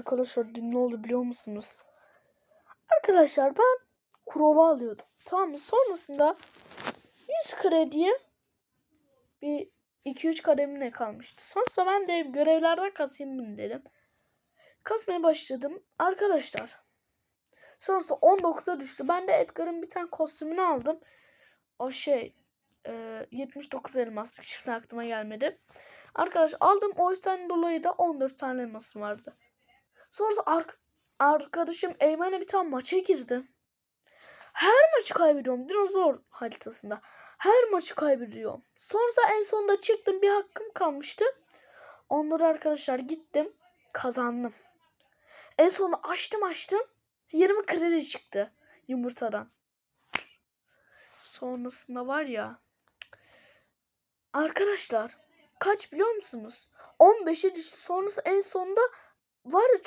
Arkadaşlar dün ne oldu biliyor musunuz? Arkadaşlar ben kurova alıyordum. Tamam? Sonrasında 100 krediye bir 2-3 kademine kalmıştı. Sonrasında ben de görevlerden kasayım bunu dedim. Kasmaya başladım. Arkadaşlar. Sonrasında 19'a düştü. Ben de Edgar'ın bir tane kostümünü aldım. O şey e, 79 elmaslık şimdi aklıma gelmedi. Arkadaş aldım o yüzden dolayı da 14 tane elmasım vardı. Sonra da ark- arkadaşım Eymen'e bir tane maça girdi. Her maçı kaybediyorum dinozor haritasında. Her maçı kaybediyorum. Sonra da en sonunda çıktım bir hakkım kalmıştı. Onları arkadaşlar gittim kazandım. En sonunda açtım açtım. 20 kredi çıktı yumurtadan. Sonrasında var ya. Arkadaşlar kaç biliyor musunuz? 15'e düştü. Sonrası en sonunda var ya